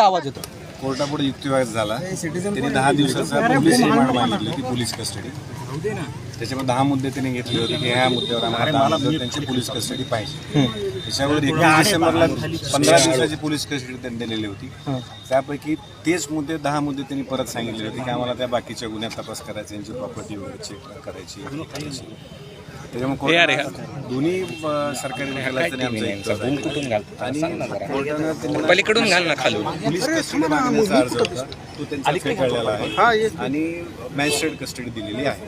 आवाज येतो कोर्टापुढे युक्तिवाद झाला. त्यांनी दहा दिवसाचा पोलीस रिमांड मागितली होती पोलीस कस्टडी. त्याच्यामध्ये दहा मुद्दे त्यांनी घेतले होते की ह्या मुद्द्यावर आम्हाला दहा त्यांची पोलीस कस्टडी पाहिजे. त्याच्यावर एकवीस डिसेंबरला पंधरा दिवसाची पोलीस कस्टडी त्यांनी दिलेली होती. त्यापैकी तेच मुद्दे दहा मुद्दे त्यांनी परत सांगितले होते की आम्हाला त्या बाकीच्या गुन्ह्यात तपास करायचा यांची प्रॉपर्टी वगैरे चेक करायची. त्याच्यामुळे कोर्टानं दोन्ही अं, सरकारी वकिलांचं आणि आमचं एकच आहे. आणि कोर्टानं त्यांना पलीकडून घाल ना खालून. पोलीस कस्टडी मागण्याचा अर्ज होता. तो त्यांचा फेटाळलेला आहे. आणि मॅजिस्ट्रेट कस्टडी दिलेली आहे.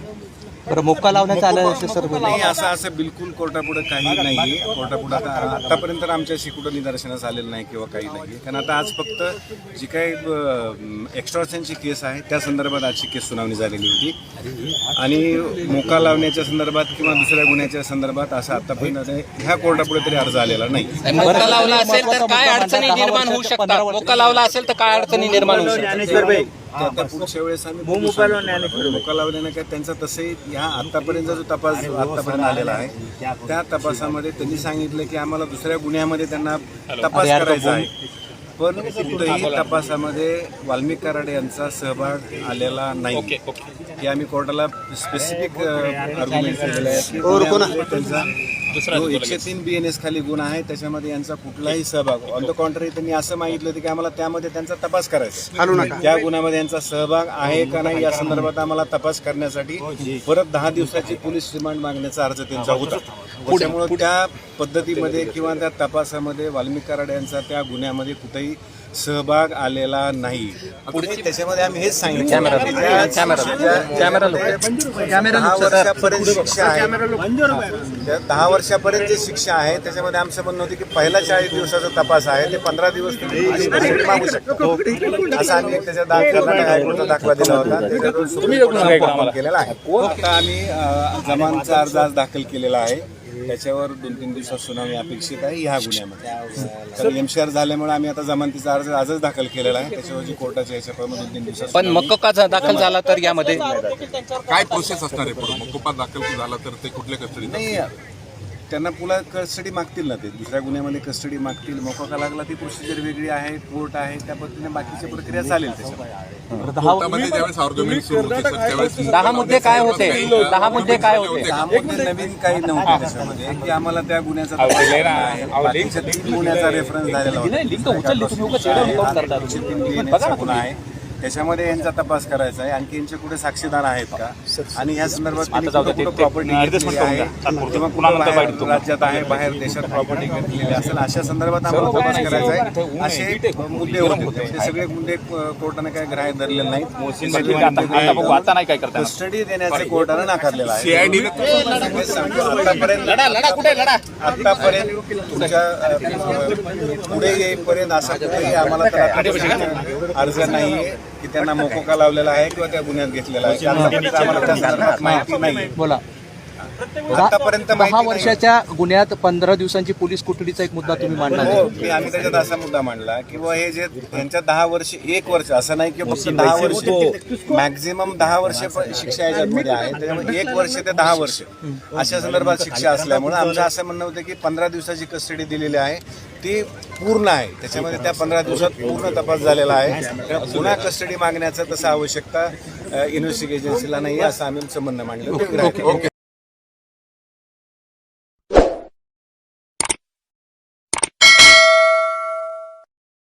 बरं मोका लावण्यात आलं असे सर नाही असं असं बिलकुल कोर्टापुढे काही नाही. कोर्टापुढे आता आतापर्यंत आमच्याशी कुठं निदर्शनास आलेलं नाही किंवा काही नाही. कारण आता आज फक्त जी काही एक्स्ट्रॉशनची केस आहे त्या संदर्भात आजची केस सुनावणी झालेली होती. आणि मोका लावण्याच्या संदर्भात किंवा दुसऱ्या गुन्ह्याच्या संदर्भात असं आतापर्यंत ह्या कोर्टापुढे तरी अर्ज आलेला नाही. मोका लावला असेल तर काय अडचणी निर्माण होऊ शकतात? मोका लावला असेल तर काय अडचणी निर्माण होऊ शकतात? ते आता पुढच्या वेळेस आम्ही बघू शकतो. मोका लावल्याने काय त्यांचा तसंही ह्या आतापर्यंत जो तपास आतापर्यंत आलेला आहे त्या तपासामध्ये त्यांनी सांगितलं की आम्हाला दुसऱ्या गुन्ह्यामध्ये त्यांना तपास करायचा आहे. पण कुठेही तपासामध्ये वाल्मिक कराड यांचा सहभाग आलेला नाही. की आम्ही कोर्टाला स्पेसिफिक आर्ग्युमेंट केलेलं आहे. की जो एकशे तीन बी एन एस खाली गुन्हा आहे त्याच्यामध्ये यांचा कुठलाही सहभाग ऑन द कॉन्ट्री त्यांनी असं मागितलं होतं की आम्हाला त्यामध्ये त्यांचा तपास करायचा त्या गुन्ह्यामध्ये यांचा सहभाग आहे का नाही या संदर्भात आम्हाला तपास करण्यासाठी परत दहा दिवसाची पोलीस रिमांड मागण्याचा अर्ज त्यांचा होता. त्याच्यामुळे त्या पद्धतीमध्ये किंवा त्या तपासामध्ये वाल्मिक कराड यांचा त्या गुन्ह्यामध्ये कुठेही सहभाग आलेला नाही. पुढे त्याच्यामध्ये आम्ही हेच वर्षापर्यंत शिक्षा आहे. दहा वर्षापर्यंत जी शिक्षा आहे त्याच्यामध्ये आमचं म्हणणं होतं की पहिला चाळीस दिवसाचा तपास आहे ते पंधरा दिवस मागू शकतो. असा आम्ही एक त्याच्या कर्नाटक हायकोर्टचा दाखला दिला होता. केलेला आहे. आता आम्ही जमानचा अर्ज आज दाखल केलेला आहे. त्याच्यावर दोन तीन दिवसात सुनावणी अपेक्षित आहे ह्या गुन्ह्यामध्ये. तर एमसीआर झाल्यामुळे आम्ही आता जमानतीचा अर्ज आजच दाखल केलेला आहे. त्याच्यावर जी कोर्टाच्या ह्याच्याप्रमाणे दोन तीन दिवसात पण मक्का का दाखल झाला तर यामध्ये? काय प्रोसेस असणार आहे पुढे? मकोपा दाखल झाला तर ते कुठल्या कस्टडीत नाही त्यांना पुन्हा कस्टडी मागतील ना ते. दुसऱ्या गुन्ह्यामध्ये कस्टडी मागतील. मोका का लागला ती प्रोसिजर वेगळी आहे कोर्ट आहे त्या पद्धतीने बाकीची प्रक्रिया चालेल होते दहा मुद्दे काय होते? दहा मुद्दे काय होते? त्यामध्ये नवीन काही नव्हतं त्याच्यामध्ये. की आम्हाला त्या गुन्ह्याचा तीन गुन्ह्याचा रेफरन्स झालेला होता. तीन गुन्हा आहे. त्याच्यामध्ये यांचा तपास करायचा आहे. आणखी यांचे कुठे साक्षीदार आहेत का? आणि ह्या संदर्भात प्रॉपर्टी किंवा राज्यात आहे बाहेर देशात प्रॉपर्टी घेतलेली असेल अशा संदर्भात आम्हाला तपास करायचा आहे. असे मुद्दे होते. ते सगळे मुद्दे कोर्टाने काय ग्राह्य धरले नाहीत. कस्टडी देण्याचं कोर्टानं नाकारलेलं आहे. आतापर्यंत तुमच्यापुढे येईपर्यंत असा कुठेही आम्हाला अर्ज नाहीये. की त्यांना मोकोका लावलेला आहे किंवा त्या गुन्ह्यात घेतलेला आहे. त्या संदर्भात माहिती नाही बोला. आतापर्यंत दहा. वर्षाच्या गुन्ह्यात पंधरा दिवसांची पोलीस कोठडीचा एक मुद्दा तुम्ही मांडला हो मी आम्ही त्याच्यात असा मुद्दा मांडला की बुवा हे जे यांच्या दहा वर्ष एक वर्ष असं नाही की फक्त दहा वर्ष मॅक्झिमम दहा वर्ष शिक्षा याच्यामध्ये आहे. त्याच्यामध्ये एक वर्ष ते दहा वर्ष. अशा संदर्भात शिक्षा असल्यामुळे आमचं असं म्हणणं होतं की पंधरा दिवसाची कस्टडी दिलेली आहे. ती पूर्ण आहे. त्याच्यामध्ये त्या पंधरा दिवसात पूर्ण तपास झालेला आहे. पुन्हा कस्टडी मागण्याचं तसं आवश्यकता इन्व्हेस्टिगेशन एजन्सीला नाही असं आम्ही आमचं म्हणणं मांडलं.